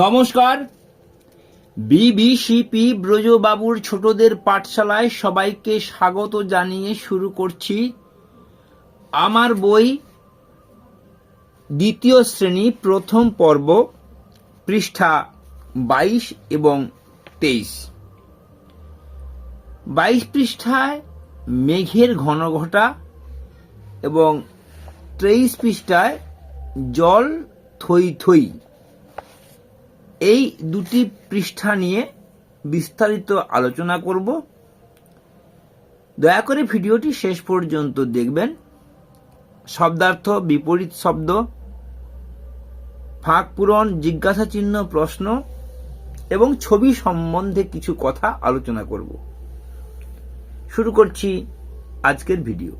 নমস্কার। বিবিসিপি ব্রজবাবুর ছোটদের পাঠশালায় সবাইকে স্বাগত জানিয়ে শুরু করছি। আমার বই দ্বিতীয় শ্রেণি, প্রথম পর্ব, পৃষ্ঠা বাইশ এবং তেইশ। বাইশ পৃষ্ঠায় মেঘের ঘনঘটা এবং তেইশ পৃষ্ঠায় জল থই থই। এই দুটি পৃষ্ঠা নিয়ে বিস্তারিত আলোচনা করব। দয়া করে ভিডিওটি শেষ পর্যন্ত দেখবেন। শব্দার্থ, বিপরীত শব্দ, ফাঁক পূরণ, জিজ্ঞাসা চিহ্ন, প্রশ্ন এবং ছবি সম্বন্ধে কিছু কথা আলোচনা করব। শুরু করছি আজকের ভিডিও।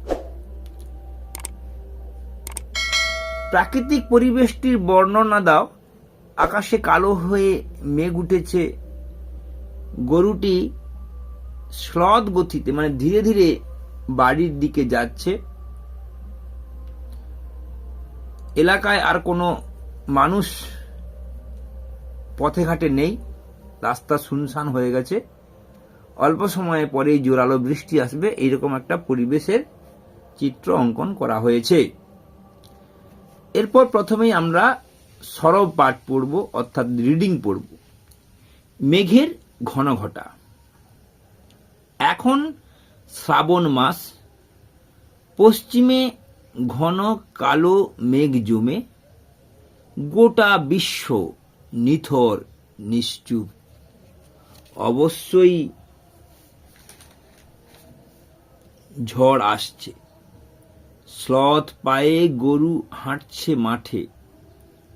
প্রাকৃতিক পরিবেশটির বর্ণনা দাও। আকাশে কালো হয়ে মেঘ উঠেছে। গরুটি শ্লথ গতিতে মানে ধীরে ধীরে বাড়ির দিকে যাচ্ছে। এলাকায় আর কোনো মানুষ পথে ঘাটে নেই। রাস্তা শুনশান হয়ে গেছে। অল্প সময়ে পরেই জোরালো বৃষ্টি আসবে। এইরকম একটা পরিবেশের চিত্র অঙ্কন করা হয়েছে। এরপর প্রথমেই আমরা সরব পাঠ পড়ব, অর্থাৎ রিডিং পড়ব। মেঘের ঘন ঘটা। এখন শ্রাবণ মাস, পশ্চিমে ঘন কালো মেঘ জমে, গোটা বিশ্ব নিথর নিশ্চুপ। অবশ্যই ঝড় আসছে। শ্লথ পায়ে গরু হাঁটছে মাঠে।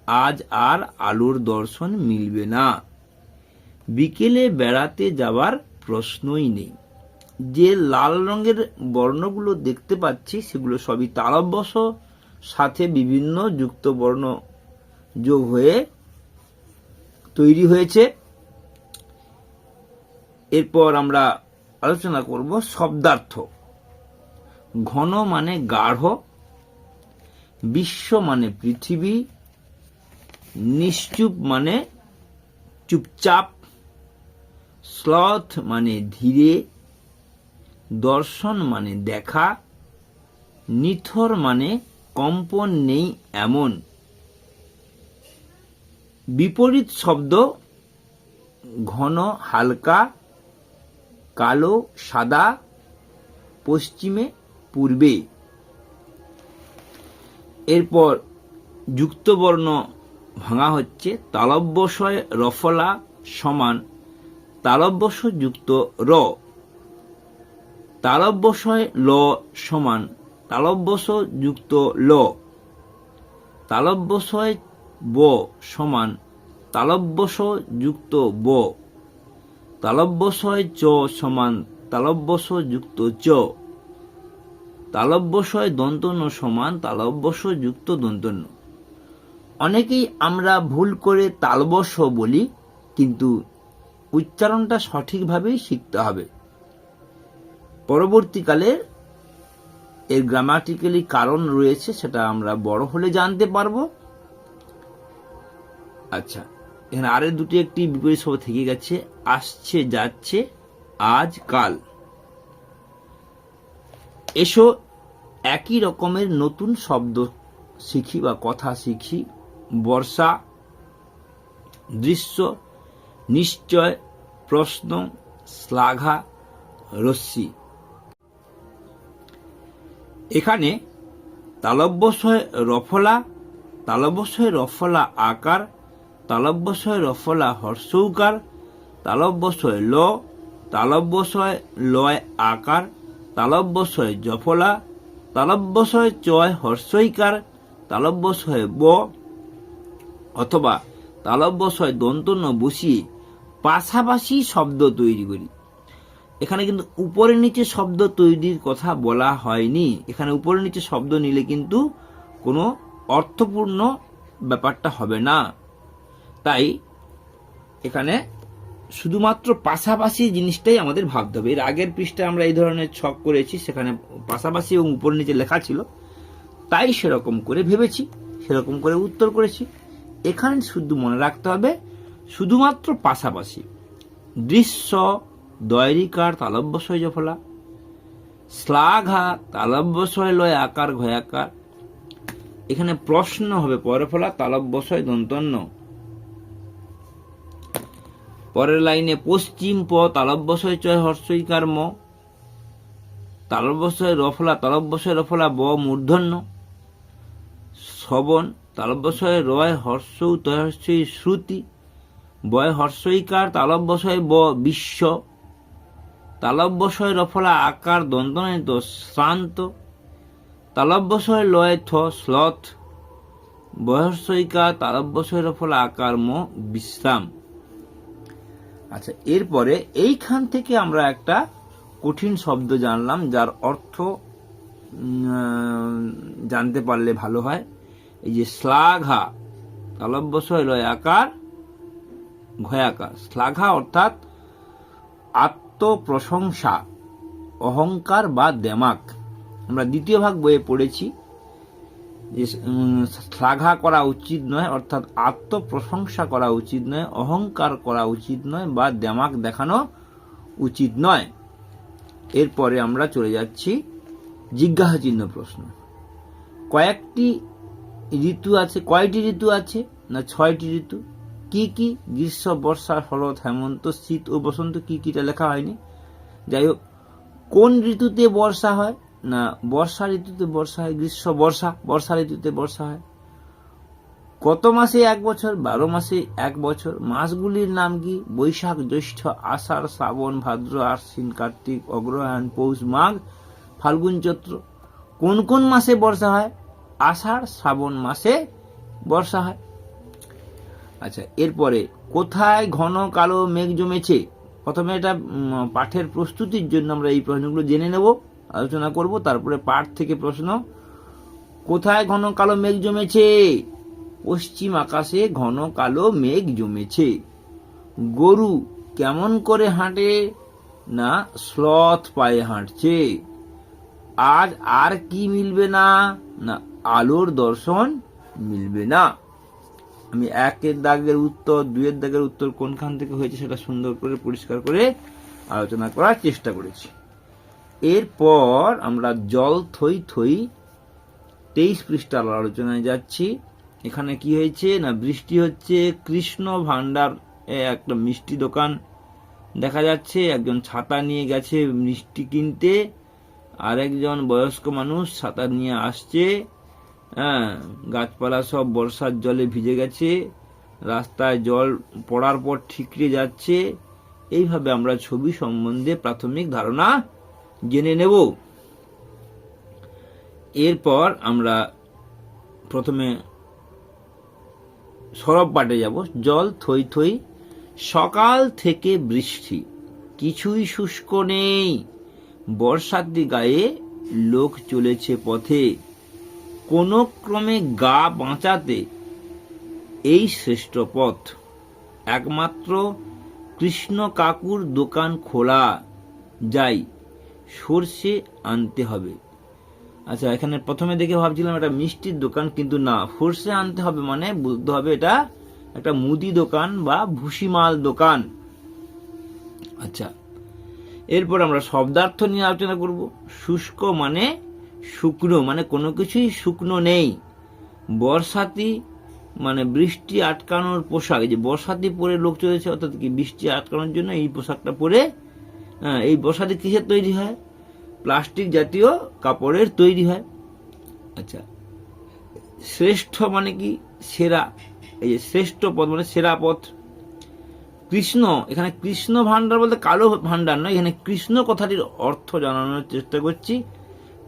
আজ আর আলোর দর্শন মিলবে না। বিকেলে বেড়াতে যাওয়ার প্রশ্নই নেই। যে লাল রঙের বর্ণগুলো দেখতে পাচ্ছি, সেগুলো সবই তালব্যস, সাথে বিভিন্ন যুক্ত বর্ণ যোগ হয়ে তৈরি হয়েছে। এরপর আমরা আলোচনা করব শব্দার্থ। ঘন মানে গাঢ়, বিশ্ব মানে পৃথিবী নিশ্চুপ মানে চুপচাপ স্লথ মানে ধীরে, দর্শন মানে দেখা, নিথর মানে কম্পন নেই এমন। বিপরীত শব্দ ঘন, হালকা, কালো, সাদা, পশ্চিমে, পূর্বে। এরপর যুক্তবর্ণ ভাঙা হচ্ছে তালব্যশয় রফলা সমান তালব্যশ যুক্ত র। তালব্যশয় ল সমান তালব্যশ যুক্ত ল। তালব্যশয় ব সমান তালব্যশ যুক্ত ব। তালব্যশয় চ সমান তালব্যশ যুক্ত চ। তালব্যশয় দন্তন্য সমান তালব্যশ যুক্ত দন্তন্য। অনেকেই আমরা ভুল করে তালবশ বলি, কিন্তু উচ্চারণটা সঠিকভাবেই শিখতে হবে। পরবর্তীকালে এর গ্রামাটিক্যালি কারণ রয়েছে, সেটা আমরা বড় হলে জানতে পারব। আচ্ছা এখানে আরে দুটি একটি বিপরীত শব্দ থেকে গেছে, আসছে, যাচ্ছে, আজ, কাল। এসো, একই রকমের নতুন শব্দ শিখি বা কথা শিখি। বর্ষা, দৃশ্য, নিশ্চয়, প্রশ্ন, শ্লাঘা, রশ্মি। এখানে তালব্যশয় রফলা তালব্যশয় রফলা আকার, তালব্যশয় রফলা হর্ষৌকার, তালব্যশয় ল, তালব্যশয় লয় আকার, তালব্যশয় জফলা, তালব্যশয় চয় হর্ষইকার, তালব্যশয় ব অথবা তালব্যশয় দন্তন্য বসিয়ে পাশাপাশি শব্দ তৈরি করি। এখানে কিন্তু উপরে নিচে শব্দ তৈরির কথা বলা হয়নি। এখানে উপরে নিচে শব্দ নিলে কিন্তু কোনো অর্থপূর্ণ ব্যাপারটা হবে না। তাই এখানে শুধুমাত্র পাশাপাশি জিনিসটাই আমাদের ভাবতে হবে। এর আগের পৃষ্ঠায় আমরা এই ধরনের ছক করেছি, সেখানে পাশাপাশি এবং উপর নিচে লেখা ছিল। তাই সেরকম করে ভেবেছি, সেরকম করে উত্তর করেছি। এখানে শুধু মনে রাখতে হবে, শুধুমাত্র পাশাপাশি দৃশ্য দয়রিকার তালব্যশয় জফলা শ্লাঘা তালব্যশয় লয় আকার, ঘয়াকার। এখানে প্রশ্ন হবে পরে ফলা তালব্যশয় দন্তন্য। পরের লাইনে পশ্চিম প তালব্যশয় চয় হর্ষইকার ম তালব্যশয় রফলা তালব্যশয় রফলা ব, মূর্ধন্য। শ্রবণ। তালব্যশয় রয় হর্ষ তয়হর্ষই শ্রুতি, বয় হর্ষইকার তালব্যশয় ব বিশ্ব তালব্যশয় রফলা আকার দন্তনিত শ্রান্ত তালব্যশয় লয় থ শ্লথ বয়স্যইকা তালব্যশয় রফলা আকার ম বিশ্রাম। আচ্ছা এরপরে এইখান থেকে আমরা একটা কঠিন শব্দ জানলাম, যার অর্থ জানতে পারলে ভালো হয়। এই যে শ্লাঘা তালব্যশয় লয় আকার, ঘয়াকার। শ্লাঘা অর্থাৎ আত্মপ্রশংসা, অহংকার বা দেমাক। আমরা দ্বিতীয় ভাগ বইয়ে পড়েছি যে শ্লাঘা করা উচিত নয়, অর্থাৎ আত্মপ্রশংসা করা উচিত নয়, অহংকার করা উচিত নয় বা দেমাক দেখানো উচিত নয়। এরপরে আমরা চলে যাচ্ছি জিজ্ঞাসা চিহ্ন প্রশ্ন। কয়েকটি ঋতু আছে, কয়টি ঋতু আছে না ছয়টি ঋতু? কি কি গ্রীষ্ম, বর্ষা শরৎ হেমন্ত, শীত ও বসন্ত কি কিটা লেখা হয়নি? যাই হোক কোন ঋতুতে বর্ষা হয় না বর্ষা ঋতুতে বর্ষা হয়, গ্রীষ্ম, বর্ষা বর্ষা ঋতুতে বর্ষা হয়? কত মাসে এক বছর, বারো মাসে এক বছর? মাসগুলির নাম কি? বৈশাখ, জ্যৈষ্ঠ, আষাঢ়, শ্রাবণ, ভাদ্র, আশ্বিন, কার্তিক, অগ্রহায়ণ, পৌষ, মাঘ, ফাল্গুন, চৈত্র। কোন কোন মাসে বর্ষা হয়? আষাঢ় শ্রাবণ মাসে বর্ষা হয়। আচ্ছা এরপরে কোথায় ঘন কালো মেঘ জমেছে? প্রথমে এটা পাঠের প্রস্তুতির জন্য আমরা এই প্রশ্নগুলো জেনে নেব, আলোচনা করব, তারপরে পাঠ থেকে প্রশ্ন। কোথায় ঘন কালো মেঘ জমেছে? পশ্চিম আকাশে ঘন কালো মেঘ জমেছে। গরু কেমন করে হাঁটে না স্লথ পায়ে হাঁটছে? আজ আর কি মিলবে না? না আলোর দর্শন মিলবে না। আমি একের দাগের উত্তর, দুইয়ের দাগের উত্তর কোনখান থেকে হয়েছে সেটা সুন্দর করে পরিষ্কার করে আলোচনা করার চেষ্টা করেছি। এরপর আমরা জল থই থই তেইশ পৃষ্ঠার আলোচনায় যাচ্ছি। এখানে কি হয়েছে? না, বৃষ্টি হচ্ছে। কৃষ্ণ ভান্ডার একটা মিষ্টি দোকান দেখা যাচ্ছে। একজন ছাতা নিয়ে গেছে মিষ্টি কিনতে। আরেকজন বয়স্ক মানুষ ছাতা নিয়ে আসছে। হ্যাঁ গাছপালা সব বর্ষার জলে ভিজে গেছে, রাস্তায় জল পড়ার পর ঠিকরে যাচ্ছে। এইভাবে আমরা ছবি সম্বন্ধে প্রাথমিক ধারণা জেনে নেব। এরপর আমরা প্রথমে সরব পাটে যাব। জল থই থই, সকাল থেকে বৃষ্টি, কিছুই শুষ্ক নেই। বর্ষার গায়ে লোক চলেছে পথে। কোনো ক্রমে গা বাঁচাতে এই শ্রেষ্ঠ পথ। একমাত্র কৃষ্ণ কাকুর দোকান খোলা যাই সর্ষে আনতে হবে। আচ্ছা এখানে প্রথমে দেখে ভাবছিলাম এটা মিষ্টির দোকান, কিন্তু না, সর্ষে আনতে হবে মানে বুঝতে হবে এটা একটা মুদি দোকান বা ভুসিমাল দোকান। আচ্ছা এরপর আমরা শব্দার্থ নিয়ে আলোচনা করব। শুষ্ক মানে শুকনো মানে কোনো কিছুই শুকনো নেই। বর্ষাতি মানে বৃষ্টি আটকানোর পোশাক যে বর্ষাতি পরে লোক চলেছে অর্থাৎ কি বৃষ্টি আটকানোর জন্য এই পোশাকটা পরে হ্যাঁ, এই বর্ষাতি কিসের তৈরি হয়? প্লাস্টিক জাতীয় কাপড়ের তৈরি হয়। আচ্ছা শ্রেষ্ঠ মানে কি? সেরা এই যে শ্রেষ্ঠ পথ মানে সেরা পথ। কৃষ্ণ এখানে কৃষ্ণ ভান্ডার বলতে কালো ভান্ডার নয় এখানে কৃষ্ণ কথাটির অর্থ জানানোর চেষ্টা করছি।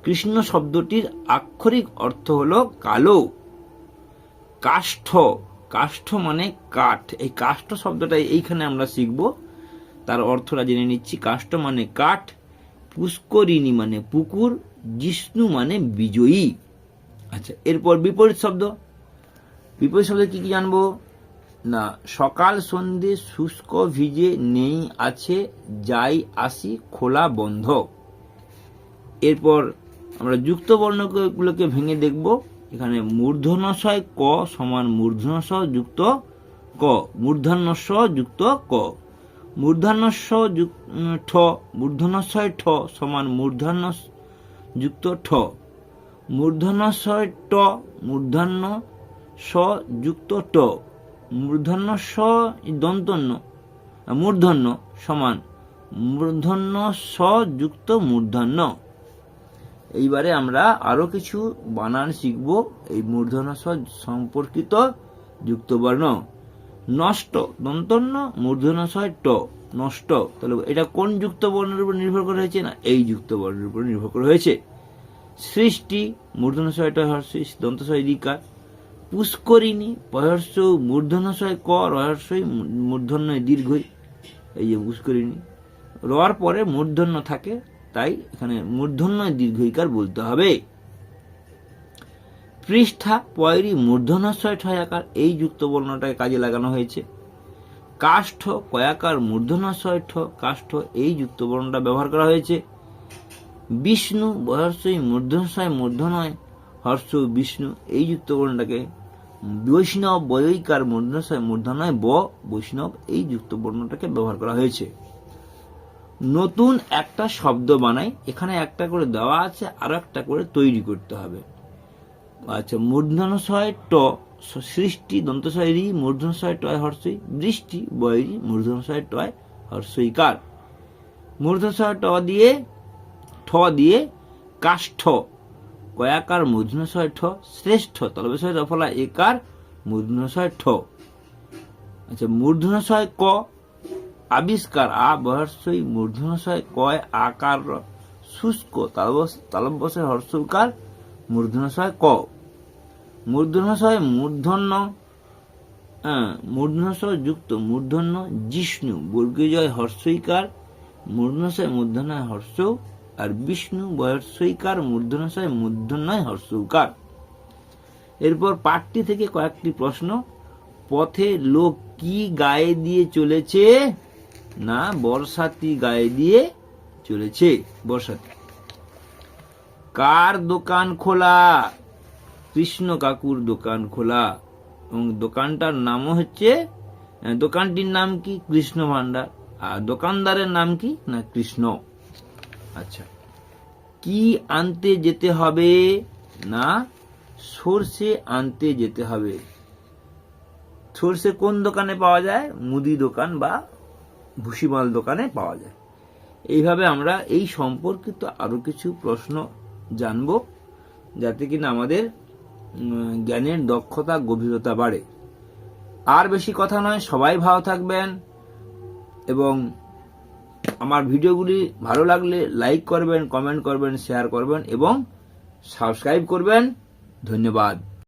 কৃষ্ণ শব্দটির আক্ষরিক অর্থ হলো কালো। কাষ্ঠ। কাষ্ঠ মানে কাঠ। এই কাষ্ঠ শব্দটা এইখানে আমরা শিখব। তার অর্থটা জেনে নিচ্ছি। কাষ্ঠ মানে কাঠ, পুষ্করিণী মানে পুকুর, জিষ্ণু মানে বিজয়ী। আচ্ছা এরপর বিপরীত শব্দ। বিপরীত শব্দ কি কি জানব? না, সকাল সন্ধে শুষ্ক ভিজে নেই আছে, যাই আসি খোলা বন্ধ। এরপর আমরা যুক্ত বর্ণগুলোকে ভেঙে দেখব। এখানে মূর্ধনশয় ক সমান মূর্ধনশয় যুক্ত ক। মূর্ধন্য স যুক্ত ক। মূর্ধন্য স যুক- ঠ। মূর্ধন্যস্বয় ঠ সমান মূর্ধন্য যুক্ত ঠ। মূর্ধন্যস্বয় ট মূর্ধন্য স যুক্ত ট। মূর্ধন্য স দন্তন্য, মূর্ধন্য সমান মূর্ধন্য স যুক্ত মূর্ধন্য। এইবারে আমরা আরও কিছু বানান শিখব এই মূর্ধন্য স সম্পর্কিত যুক্ত বর্ণ নষ্ট, দন্তন্য মূর্ধন্য ছয় ট, নষ্ট। তাহলে এটা কোন যুক্ত বর্ণের উপর নির্ভর করে হয়েছে না এই যুক্ত বর্ণের উপর নির্ভর করে হয়েছে? সৃষ্টি মূর্ধন্য ছয়টা হর্ষ দন্ত ছয় রিকার পুষ্করিণী পয়র্ষ মূর্ধন্য ছয় ক রহস্যই মূর্ধন্য দীর্ঘই। এই যে পুষ্করিণী। রর পরে মূর্ধন্য থাকে। তাই এখানে মূর্ধন্য দীর্ঘইকার বলতে হবে। পৃষ্ঠা পয়রি মূর্ধন্যশয় ঠয়াকার এই যুক্ত বর্ণটাকে কাজে লাগানো হয়েছে। কাষ্ঠ কয়াকার মূর্ধন্যশয় ঠ, কাষ্ঠ, এই যুক্ত বর্ণটা ব্যবহার করা হয়েছে। বিষ্ণু, বহর্ষই মূর্ধনশয় মূর্ধনয় হর্ষ, বিষ্ণু, এই যুক্ত বর্ণটাকে বৈষ্ণব বয়ৈকার মূর্ধনশয় মূর্ধনয় ব, বৈষ্ণব, এই যুক্ত বর্ণটাকে ব্যবহার করা হয়েছে। নতুন একটা শব্দ বানাই, এখানে একটা করে দেওয়া আছে, আর একটা করে তৈরি করতে হবে। আচ্ছা মূর্ধনশয় ট, সৃষ্টি দন্তশয় রি মূর্ধনশয় টয় হর্ষই বৃষ্টি বয়রি মূর্ধনশয় টয় হর্ষইকার মূর্ধনশয় ট দিয়ে, ঠ দিয়ে কাষ্ঠ, কয়াকার মূর্ধনশয় ঠ, শ্রেষ্ঠ তলবেশয় রফলা একার মূর্ধনশয় ঠ। আচ্ছা মূর্ধনশয় ক আবিষ্কার বহর্ষই মূর্ধনশয় কয় আকার র। শুষ্ক তালব্যশয় হর্ষকার মূর্ধনশয় ক। মূর্ধনশয় মূর্ধন্য মূর্ধন্যশয় যুক্ত মূর্ধন্য জিষ্ণু, বর্গীজয় হর্ষইকার মূর্ধনশয় মূর্ধনয় হর্ষ, আর বিষ্ণু বয়স্বইকার মূর্ধনশয় মূর্ধন্যয় হর্ষকার। এরপর পাঠটি থেকে কয়েকটি প্রশ্ন, পথে লোক কি গায়ে দিয়ে চলেছে? না বর্ষাতি গায়ে দিয়ে চলেছে বর্ষাতি কার দোকান খোলা? কৃষ্ণ কাকুর দোকান খোলা। এবং দোকানটার নামও হচ্ছে দোকানটির নাম কি? কৃষ্ণ ভান্ডার আর দোকানদারের নাম কি? না, কৃষ্ণ। আচ্ছা। কি আনতে যেতে হবে? না, সর্ষে আনতে যেতে হবে। সর্ষে কোন দোকানে পাওয়া যায়? মুদি দোকান বা ভুসিমাল দোকানে পাওয়া যায়। এইভাবে আমরা এই সম্পর্কিত আরও কিছু প্রশ্ন জানব, যাতে কিনা আমাদের জ্ঞানের দক্ষতা, গভীরতা বাড়ে। আর বেশি কথা নয়, সবাই ভালো থাকবেন। এবং আমার ভিডিওগুলি ভালো লাগলে লাইক করবেন, কমেন্ট করবেন, শেয়ার করবেন এবং সাবস্ক্রাইব করবেন। ধন্যবাদ।